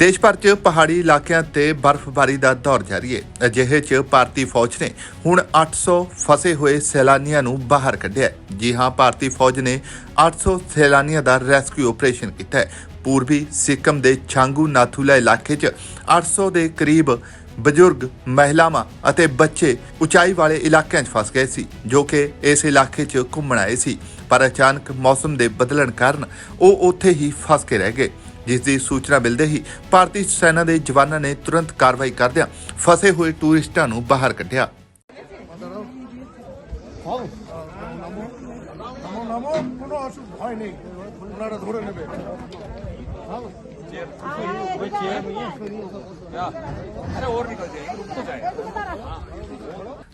ਦੇਸ਼ ਭਰ 'ਚ ਪਹਾੜੀ ਇਲਾਕਿਆਂ ਤੇ ਬਰਫ਼ਬਾਰੀ ਦਾ ਦੌਰ ਜਾਰੀ ਹੈ ਅਜਿਹੇ 'ਚ ਭਾਰਤੀ ਫੌਜ ਨੇ ਹੁਣ 800 ਫਸੇ ਹੋਏ ਸੈਲਾਨੀਆਂ ਨੂੰ ਬਾਹਰ ਕੱਢਿਆ ਜੀ ਹਾਂ, ਭਾਰਤੀ ਫੌਜ ਨੇ 800 ਸੈਲਾਨੀਆਂ ਦਾ ਰੈਸਕਿਊ ਆਪਰੇਸ਼ਨ ਕੀਤਾ ਹੈ ਪੂਰਬੀ ਸਿੱਕਮ ਦੇ ਛਾਂਗੂ ਨਾਥੂਲਾ ਇਲਾਕੇ 'ਚ 800 ਦੇ ਕਰੀਬ ਬਜ਼ੁਰਗ, ਮਹਿਲਾਵਾਂ ਅਤੇ ਬੱਚੇ ਉਚਾਈ ਵਾਲੇ ਇਲਾਕਿਆਂ 'ਚ ਫਸ ਗਏ ਸੀ, ਜੋ ਕਿ ਇਸ ਇਲਾਕੇ 'ਚ ਘੁੰਮਣ ਆਏ ਸੀ। ਪਰ ਅਚਾਨਕ ਮੌਸਮ ਦੇ ਬਦਲਣ ਕਾਰਨ ਉਹ ਉੱਥੇ ਹੀ ਫਸ ਕੇ ਰਹਿ ਗਏ। ਜਿਸ ਦੀ ਸੂਚਨਾ ਮਿਲਦੇ ਹੀ ਭਾਰਤੀ ਸੈਨਾ ਦੇ ਜਵਾਨਾਂ ਨੇ ਤੁਰੰਤ ਕਾਰਵਾਈ ਕਰਦਿਆਂ ਫਸੇ ਹੋਏ ਟੂਰਿਸਟਾਂ ਨੂੰ ਬਾਹਰ ਕੱਢਿਆ নামো নামো কোনো অসুখ ভয় নেই ওনারা ধরে নেবে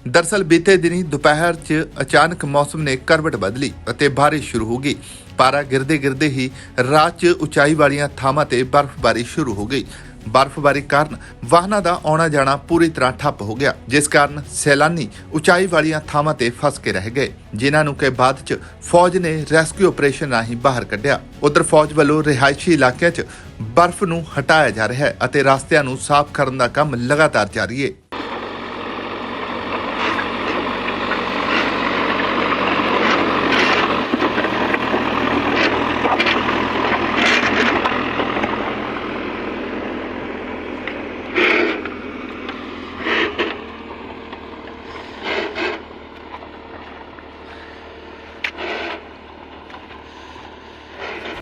ਦਰਸਲ ਬੀਤੇ ਦਿਨੀ ਦੁਪਹਿਰ 'ਚ ਅਚਾਨਕ ਮੌਸਮ ਨੇ ਕਰਵਟ ਬਦਲੀ ਅਤੇ ਬਾਰਿਸ਼ ਸ਼ੁਰੂ ਹੋ ਗਈ। ਪਾਰਾ ਗਿਰਦੇ ਗਿਰਦੇ ਹੀ ਰਾਤ 'ਚ ਉਚਾਈ ਵਾਲੀਆਂ ਥਾਵਾਂ ਤੇ ਬਰਫ਼ਬਾਰੀ ਸ਼ੁਰੂ ਹੋ ਗਈ। ਬਰਫ਼ਬਾਰੀ ਕਾਰਨ ਵਾਹਨਾਂ ਦਾ ਆਉਣਾ ਜਾਣਾ ਪੂਰੀ ਤਰ੍ਹਾਂ ਠੱਪ ਹੋ ਗਿਆ, ਜਿਸ ਕਾਰਨ ਸੈਲਾਨੀ ਉਚਾਈ ਵਾਲੀਆਂ ਥਾਵਾਂ ਤੇ ਫਸ ਕੇ ਰਹਿ ਗਏ, ਜਿਨ੍ਹਾਂ ਨੂੰ ਕਿ ਬਾਅਦ 'ਚ ਫੌਜ ਨੇ ਰੈਸਕਿਊ ਆਪਰੇਸ਼ਨ ਰਾਹੀਂ ਬਾਹਰ ਕੱਢਿਆ। ਉਧਰ ਫੌਜ ਵੱਲੋਂ ਰਿਹਾਇਸ਼ੀ ਇਲਾਕਿਆਂ 'ਚ ਬਰਫ਼ ਨੂੰ ਹਟਾਇਆ ਜਾ ਰਿਹਾ ਹੈ ਅਤੇ ਰਸਤਿਆਂ ਨੂੰ ਸਾਫ਼ ਕਰਨ ਦਾ ਕੰਮ ਲਗਾਤਾਰ ਜਾਰੀ ਹੈ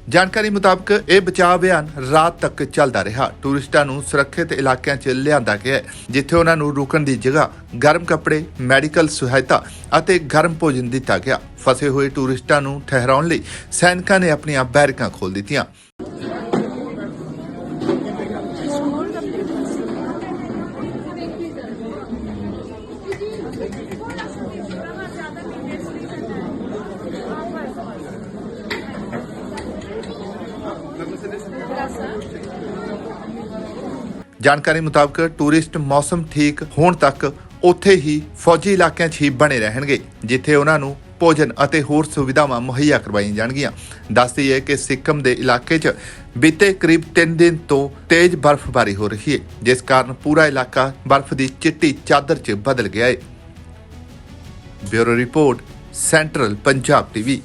ਜਾਣਕਾਰੀ ਮੁਤਾਬਕ ਇਹ ਬਚਾਅ ਅਭਿਆਨ ਰਾਤ ਤੱਕ ਚੱਲਦਾ ਰਿਹਾ। ਟੂਰਿਸਟਾਂ ਨੂੰ ਸੁਰੱਖਿਅਤ ਇਲਾਕਿਆਂ 'ਚ ਲਿਆਂਦਾ ਗਿਆ ਜਿੱਥੇ ਉਹਨਾਂ ਨੂੰ ਰੁਕਣ ਦੀ ਜਗ੍ਹਾ ਗਰਮ ਕੱਪੜੇ, ਮੈਡੀਕਲ ਸਹਾਇਤਾ ਅਤੇ ਗਰਮ ਭੋਜਨ ਦਿੱਤਾ ਗਿਆ। ਫਸੇ ਹੋਏ ਟੂਰਿਸਟਾਂ ਨੂੰ ਠਹਿਰਾਉਣ ਲਈ ਸੈਨਿਕਾਂ ਨੇ ਆਪਣੀਆਂ ਬੈਰਕਾਂ ਖੋਲ ਦਿੱਤੀਆਂ। ਜਾਣਕਾਰੀ ਮੁਤਾਬਕ ਟੂਰਿਸਟ ਮੌਸਮ ਠੀਕ ਹੋਣ ਤੱਕ ਉੱਥੇ ਹੀ ਫੌਜੀ ਇਲਾਕਿਆਂ 'ਚ ਹੀ ਬਣੇ ਰਹਿਣਗੇ, ਜਿੱਥੇ ਉਹਨਾਂ ਨੂੰ ਭੋਜਨ ਅਤੇ ਹੋਰ ਸੁਵਿਧਾਵਾਂ ਮੁਹੱਈਆ ਕਰਵਾਈਆਂ ਜਾਣਗੀਆਂ। ਦੱਸਦੀ ਹੈ ਕਿ ਸਿੱਕਮ ਦੇ ਇਲਾਕੇ 'ਚ ਬੀਤੇ ਕਰੀਬ 3 ਦਿਨ ਤੋਂ ਤੇਜ਼ ਬਰਫ਼ਬਾਰੀ ਹੋ ਰਹੀ ਹੈ, ਜਿਸ ਕਾਰਨ ਪੂਰਾ ਇਲਾਕਾ ਬਰਫ਼ ਦੀ ਚਿੱਟੀ ਚਾਦਰ 'ਚ ਬਦਲ ਗਿਆ ਹੈ। Bureau report, central Punjab TV.